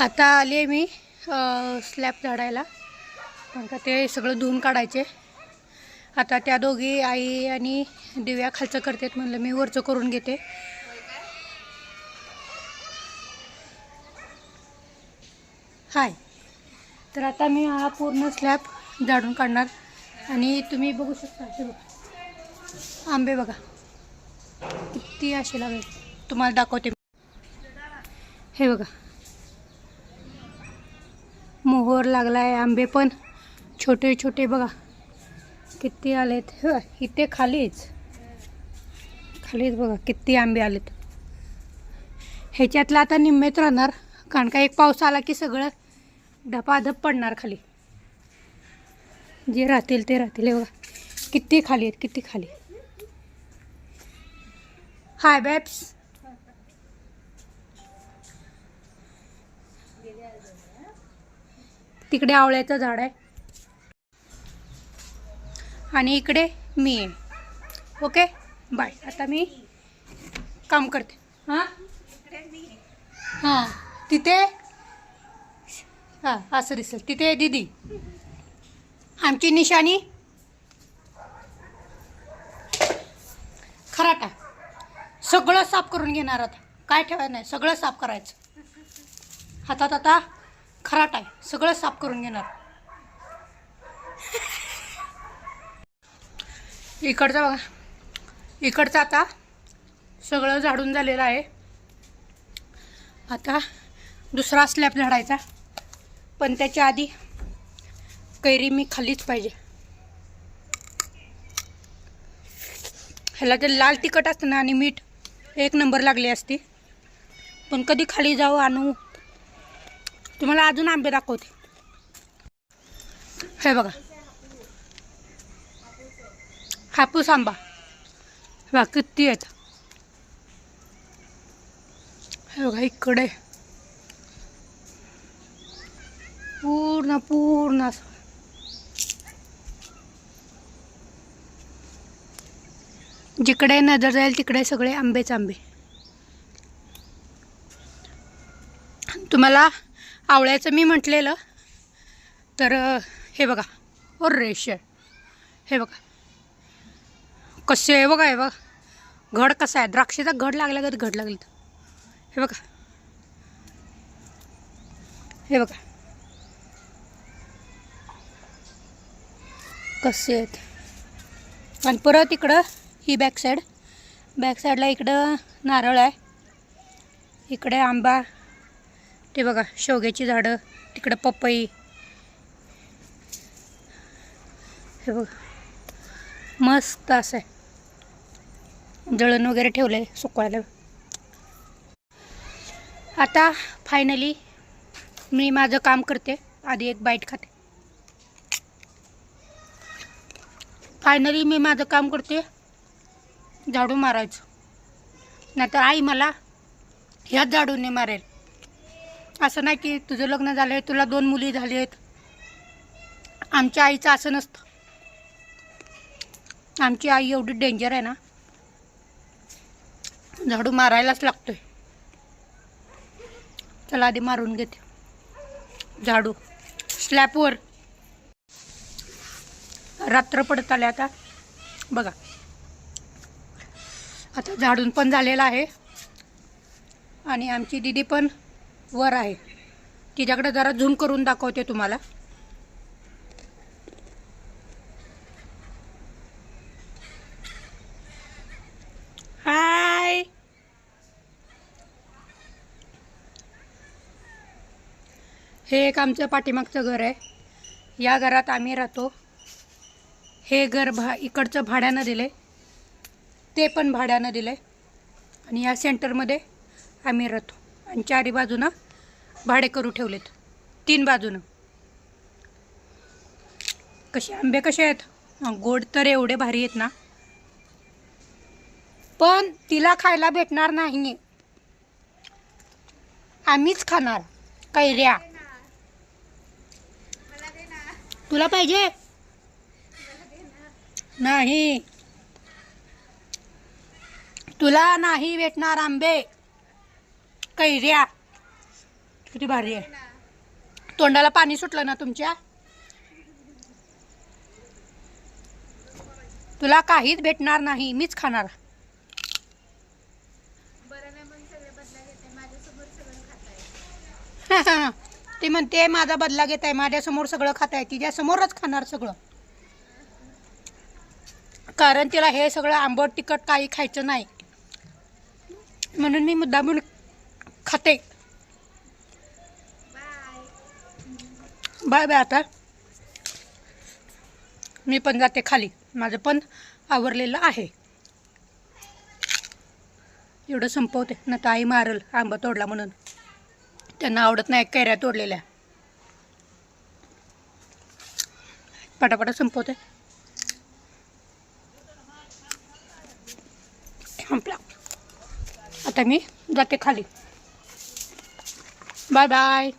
आता आली आहे मी स्लॅब झाडायला. पण का ते सगळं धुवून काढायचे. आता त्या दोघी आई आणि दिव्या खालचं करतात म्हणलं मी वरचं करून घेते. हाय. तर आता मी हा पूर्ण स्लॅब झाडून काढणार. आणि तुम्ही बघू शकता बघा. आंबे बघा. किती असे लागेल. तुम्हाला दाखवते हे बघा. मोहर आहे आंबे पण. छोटे छोटे बघा. किती आलेत? ह, इथे खालीच. खालीच बघा किती आंबे आलेत. ह्याच्यातलं आता निम्मेत राहणार. कारण का एक पाऊस आला की सगळं धपाधप पडणार खाली. जे राहतील ते राहतील. हे बघा किती खाली आहेत किती खाली हाय बॅब्स तिकडे आवळ्याचं झाड आहे. आणि इकडे मी आहे. ओके? बाय. आता मी काम करते. हां? हां. तिथे? हां असं दिसेल. तिथे दिदी. दीदी आमची निशाणी. खराटा सगळं साफ करून घेणार आता. काय ठेवायचं नाही. सगळं साफ करायचं. हातात आता खराट आहे. सगळं साफ करून घेणार. इकडचं बघा. इकडचं आता सगळं झाडून झालेलं आहे. आता दुसरा स्लॅब झाडायचा. पण त्याच्या आधी कैरी मी खाल्लीच पाहिजे. ह्याला ते लाल तिखट असतं ना आणि मीठ एक नंबर लागली असती. पण कधी खाली जाऊ आणू? तुम्हाला अजून आंबे दाखवते. हे बघा. हापूस आंबा. हे बघा किती आहेत. हे बघा इकडे. पूर्ण पूर्ण असं. जिकडे नजर जाईल तिकडे सगळे आंबेच आंबे. तुम्हाला आवळ्याचं मी म्हटलेलं. तर हे बघा. और रेश. हे बघा. कसे आहे बघा हे बघा. घड कसा आहे? द्राक्षाचा घड लागला का? घड लागली. हे बघा. हे बघा. कसे आहेत? आणि परत इकडं ही बॅक साईड बॅक साईडला इकडं नारळ आहे. इकडे आंबा. ते बघा शेवग्याची झाडं तिकडं पपई. हे बघा मस्त असं आहे. जळण वगैरे ठेवलं आहे सुकवायला. आता फायनली मी माझं काम करते आधी एक बाईट खाते. फायनली मी माझं काम करते झाडू मारायचं. नाहीतर आई मला ह्याच झाडूने मारेल. असं नाही की तुझं लग्न झालं आहे तुला दोन मुली झाली आहेत आमच्या आईचं असं नसतं. आमची आई एवढी डेंजर आहे ना. झाडू मारायलाच लागतोय. चला आधी मारून घेते. झाडू. स्लॅपवर रात्र पडत आले आता. बघा. आता झाडून पण झालेलं आहे. आणि आमची दिदी पण वर आहे. तिच्याकडे जरा झूम करून दाखवते तुम्हाला. हाय हे एक आमचं पाठीमागचं घर आहे. या घरात आम्ही राहतो. हे घर भा इकडचं भाड्यानं दिले ते पण भाड्यानं दिले आणि या सेंटरमध्ये आम्ही राहतो. आणि चारी बाजूनं भाडे करू ठेवलेत. तीन बाजूनं. कसे आंबे कसे आहेत? गोड तर एवढे भारी आहेत ना. पण तिला खायला भेटणार नाही आम्हीच खाणार. कैऱ्या. तुला पाहिजे? नाही. तुला नाही भेटणार आंबे. कैऱ्या. किती भारी आहे. तोंडाला पाणी सुटलं ना तुमच्या? तुला काहीच भेटणार नाही मीच खाणार. ती म्हणते माझा बदला घेत आहे माझ्यासमोर सगळं खात आहे तिच्यासमोरच खाणार सगळं. कारण तिला हे सगळं आंबट तिखट काही खायचं नाही. म्हणून मी मुद्दामून खाते. बाय. बाय आता. मी पण जाते खाली. माझं पण आवरलेलं आहे. एवढं संपवते. ना तर आई मारल आंबा तोडला म्हणून. त्यांना आवडत नाही कैऱ्या तोडलेल्या. पटापटा संपवते. संपला आता मी जाते खाली. Bye bye